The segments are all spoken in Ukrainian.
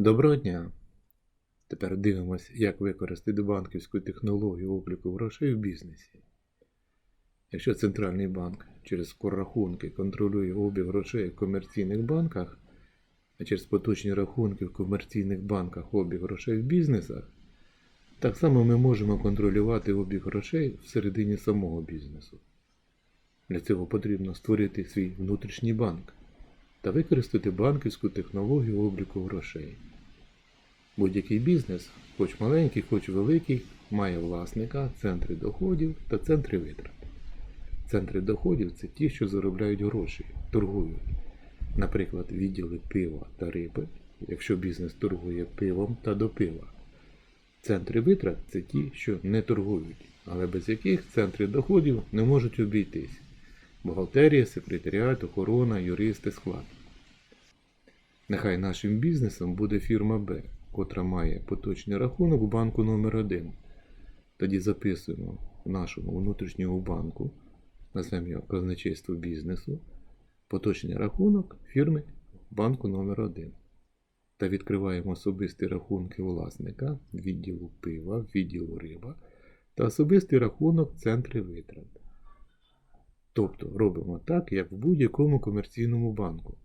Доброго дня! Тепер дивимося, як використати банківську технологію обліку грошей в бізнесі. Якщо центральний банк через рахунки контролює обіг грошей в комерційних банках, а через поточні рахунки в комерційних банках обіг грошей в бізнесах, так само ми можемо контролювати обіг грошей всередині самого бізнесу. Для цього потрібно створити свій внутрішній банк та використати банківську технологію обліку грошей. Будь-який бізнес, хоч маленький, хоч великий, має власника, центри доходів та центри витрат. Центри доходів це ті, що заробляють гроші, торгують. Наприклад, відділи пива та риби, якщо бізнес торгує пивом та до пива. Центри витрат це ті, що не торгують, але без яких центри доходів не можуть обійтись. Бухгалтерія, секретаріат, охорона, юристи, склад. Нехай нашим бізнесом буде фірма Б, котра має поточний рахунок в банку номер 1 Тоді записуємо в нашому внутрішньому банку, назвемо його казначейство бізнесу, поточний рахунок фірми банку номер 1 Та відкриваємо особисті рахунки власника, відділу пива, відділу риба та особистий рахунок центри витрат. Тобто робимо так, як в будь-якому комерційному банку,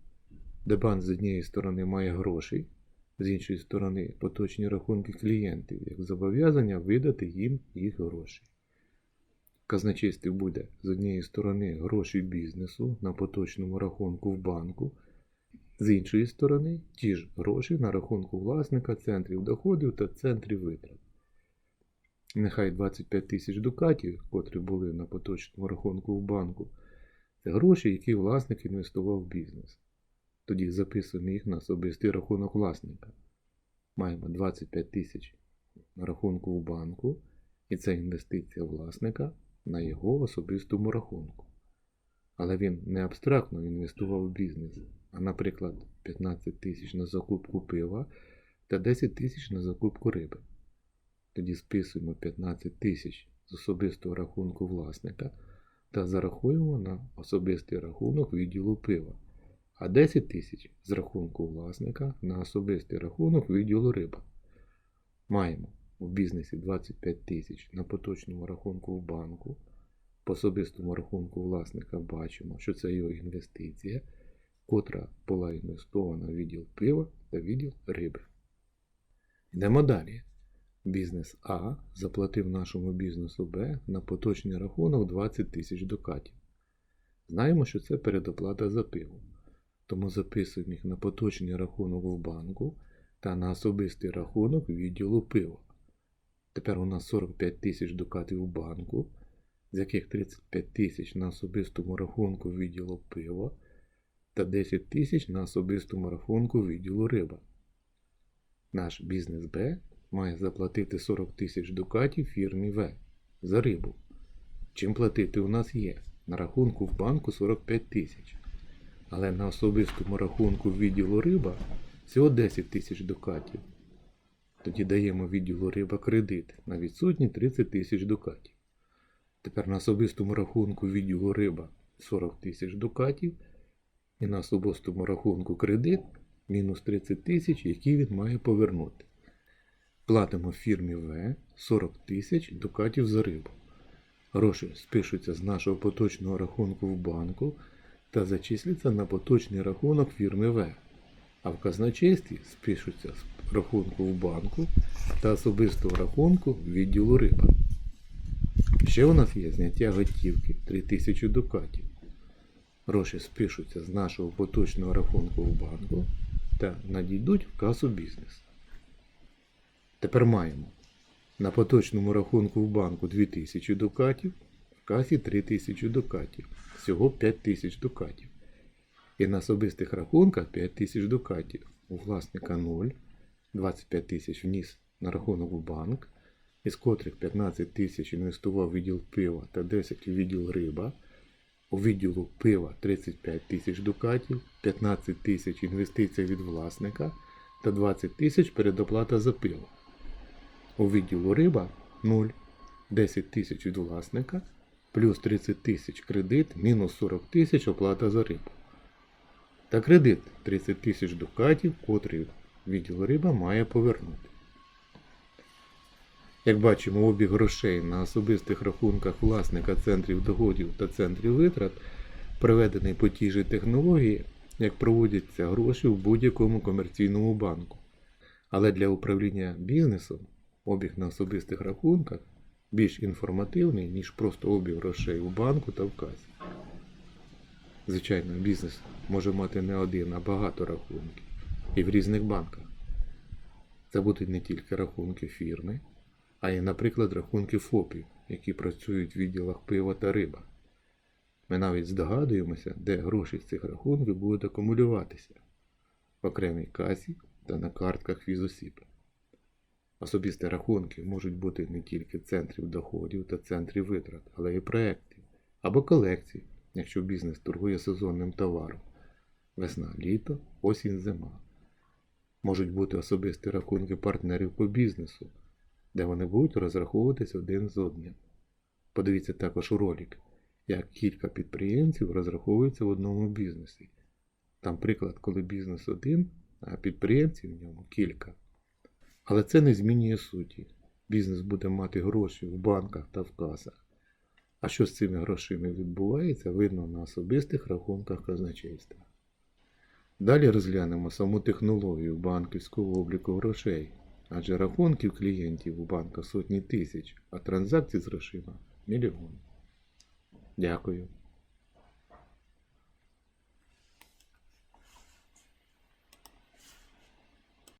де банк з однієї сторони має гроші, з іншої сторони поточні рахунки клієнтів, як зобов'язання видати їм їх гроші. Казначействі буде з однієї сторони гроші бізнесу на поточному рахунку в банку, з іншої сторони ті ж гроші на рахунку власника центрів доходів та центрів витрат. Нехай 25 тисяч дукатів, котрі були на поточному рахунку в банку, це гроші, які власник інвестував в бізнес. Тоді записуємо їх на особистий рахунок власника. Маємо 25 тисяч на рахунку в банку, і це інвестиція власника на його особистому рахунку. Але він не абстрактно інвестував в бізнес, а, наприклад, 15 тисяч на закупку пива та 10 тисяч на закупку риби. Тоді списуємо 15 тисяч з особистого рахунку власника та зарахуємо на особистий рахунок відділу пива, а 10 тисяч з рахунку власника на особистий рахунок відділу риба. Маємо в бізнесі 25 тисяч на поточному рахунку в банку. По особистому рахунку власника бачимо, що це його інвестиція, котра була інвестована в відділ пива та відділ риби. Йдемо далі. Бізнес А заплатив нашому бізнесу Б на поточний рахунок 20 тисяч дукатів. Знаємо, що це передоплата за пиво, тому записуємо їх на поточний рахунок в банку та на особистий рахунок відділу пива. Тепер у нас 45 тисяч дукатів в банку, з яких 35 тисяч на особистому рахунку відділу пива та 10 тисяч на особистому рахунку відділу риба. Наш бізнес Б має заплатити 40 тисяч дукатів фірмі В за рибу. Чим платити у нас є? На рахунку в банку 45 тисяч. Але на особистому рахунку відділу риба всього 10 тисяч дукатів. Тоді даємо відділу риба кредит на відсутні 30 тисяч дукатів. Тепер на особистому рахунку відділу риба 40 тисяч дукатів. І на особистому рахунку кредит мінус 30 тисяч, які він має повернути. Платимо фірмі В 40 тисяч дукатів за рибу. Гроші спишуться з нашого поточного рахунку в банку та зачисляться на поточний рахунок фірми В. А в казначействі спишуться з рахунку в банку та особистого рахунку відділу риба. Ще у нас є зняття готівки 3000 дукатів. Гроші спишуться з нашого поточного рахунку в банку та надійдуть в касу бізнесу. Тепер маємо на поточному рахунку в банку 2000 дукатів, касі 3000 дукатів, всього 5000 дукатів. І на особистих рахунках 5000 дукатів. У власника 0, 25 тисяч вніс на рахунок в банк, із котрих 15 тисяч інвестував в відділ пива та 10 в відділ риба. У відділу пива 35 тисяч дукатів, 15 тисяч інвестицій від власника та 20 тисяч передоплата за пиво. У відділу риба 0, 10 тисяч від власника, плюс 30 тисяч кредит, мінус 40 тисяч оплата за рибу. Та кредит 30 тисяч дукатів, котрий відділ риба має повернути. Як бачимо, обіг грошей на особистих рахунках власника центрів доходів та центрів витрат приведений по тій же технології, як проводяться гроші в будь-якому комерційному банку. Але для управління бізнесом обіг на особистих рахунках більш інформативний, ніж просто обіг грошей у банку та в касі. Звичайно, бізнес може мати не один, а багато рахунків і в різних банках. Це будуть не тільки рахунки фірми, а й, наприклад, рахунки ФОПів, які працюють в відділах пива та риба. Ми навіть здогадуємося, де гроші з цих рахунків будуть акумулюватися в окремій касі та на картках фізосіб. Особисті рахунки можуть бути не тільки центрів доходів та центрів витрат, але й проєктів або колекцій, якщо бізнес торгує сезонним товаром. Весна, літо, осінь, зима. Можуть бути особисті рахунки партнерів по бізнесу, де вони будуть розраховуватись один з одним. Подивіться також ролик, як кілька підприємців розраховуються в одному бізнесі. Там приклад, коли бізнес один, а підприємців в ньому кілька. Але це не змінює суті. Бізнес буде мати гроші в банках та в касах. А що з цими грошима відбувається, видно на особистих рахунках казначейства. Далі розглянемо саму технологію банківського обліку грошей, адже рахунків клієнтів у банках сотні тисяч, а транзакцій з грошима мільйон. Дякую.